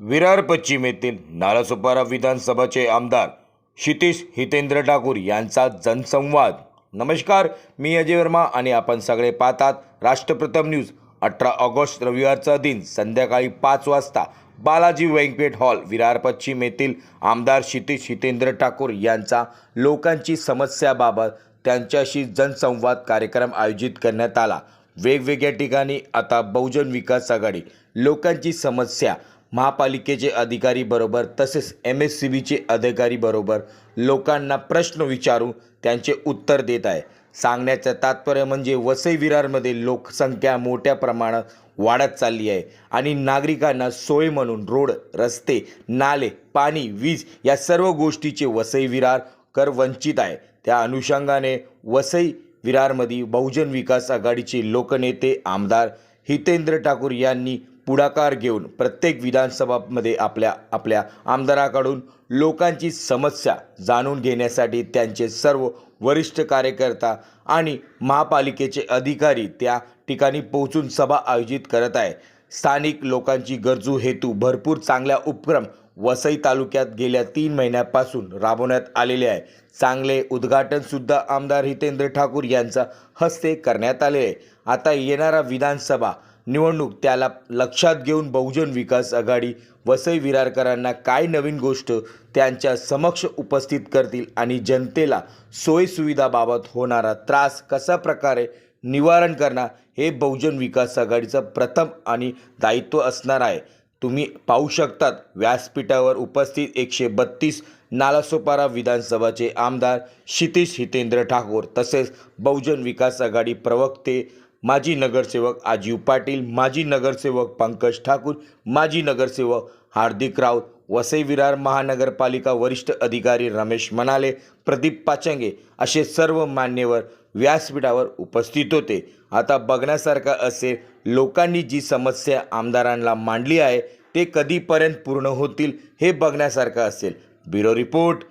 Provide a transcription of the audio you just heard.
विरार पश्चिम येथील नालासोपारा विधानसभाचे आमदार क्षितिश हितेंद्र ठाकूर यांचा जनसंवाद. नमस्कार मी अजय वर्मा आणि आपण सगळे पाहतात राष्ट्रप्रथम न्यूज. अठरा ऑगस्ट रविवारचा दिन संध्याकाळी पाच वाजता बालाजी व्यंकटेट हॉल विरार पश्चिम येथील आमदार क्षितिश हितेंद्र ठाकूर यांचा लोकांची समस्याबाबत त्यांच्याशी जनसंवाद कार्यक्रम आयोजित करण्यात आला. वेगवेगळ्या ठिकाणी आता बहुजन विकास आघाडी लोकांची समस्या महापालिकेचे अधिकारी बरोबर तसेच एम एस सी बीचे अधिकारी बरोबर लोकांना प्रश्न विचारून त्यांचे उत्तर देत आहे. सांगण्याचं तात्पर्य म्हणजे वसई विरारमध्ये लोकसंख्या मोठ्या प्रमाणात वाढत चालली आहे आणि नागरिकांना सोय म्हणून रोड रस्ते नाले पाणी वीज या सर्व गोष्टीचे वसई विरार कर वंचित आहे. त्या अनुषंगाने वसई विरारमध्ये बहुजन विकास आघाडीचे लोकनेते आमदार हितेंद्र ठाकूर यांनी पुढाकार घेऊन प्रत्येक विधानसभामध्ये आपल्या आपल्या आमदाराकडून लोकांची समस्या जाणून घेण्यासाठी त्यांचे सर्व वरिष्ठ कार्यकर्ता आणि महापालिकेचे अधिकारी त्या ठिकाणी पोहोचून सभा आयोजित करत आहे स्थानिक लोकांची गरजू हेतू भरपूर चांगल्या उपक्रम वसई तालुक्यात गेल्या तीन महिन्यापासून राबवण्यात आलेले आहे. चांगले उद्घाटनसुद्धा आमदार हितेंद्र ठाकूर यांच्या हस्ते करण्यात आले आहे. आता येणारा विधानसभा निवडणूक त्याला लक्षात घेऊन बहुजन विकास आघाडी वसई विरारकरांना काय नवीन गोष्ट त्यांच्या समक्ष उपस्थित करतील आणि जनतेला सोयीसुविधाबाबत होणारा त्रास कशा प्रकारे निवारण करणार हे बहुजन विकास आघाडीचं प्रथम आणि दायित्व असणार आहे. तुम्ही पाहू शकतात व्यासपीठावर उपस्थित एकशे बत्तीस नालासोपारा विधानसभाचे आमदार क्षितिश हितेंद्र ठाकूर तसेच बहुजन विकास आघाडी प्रवक्ते माजी नगरसेवक आजीव पाटील माजी नगरसेवक पंकज ठाकूर माजी नगरसेवक हार्दिक राऊत वसई विरार महानगरपालिका वरिष्ठ अधिकारी रमेश मनाले प्रदीप पाचंगे असे सर्व मान्यवर व्यासपीठावर उपस्थित होते. आता बघण्यासारखं असेल लोकांनी जी समस्या आमदारांना मांडली आहे ते कधीपर्यंत पूर्ण होतील हे बघण्यासारखं असेल. Bureau report.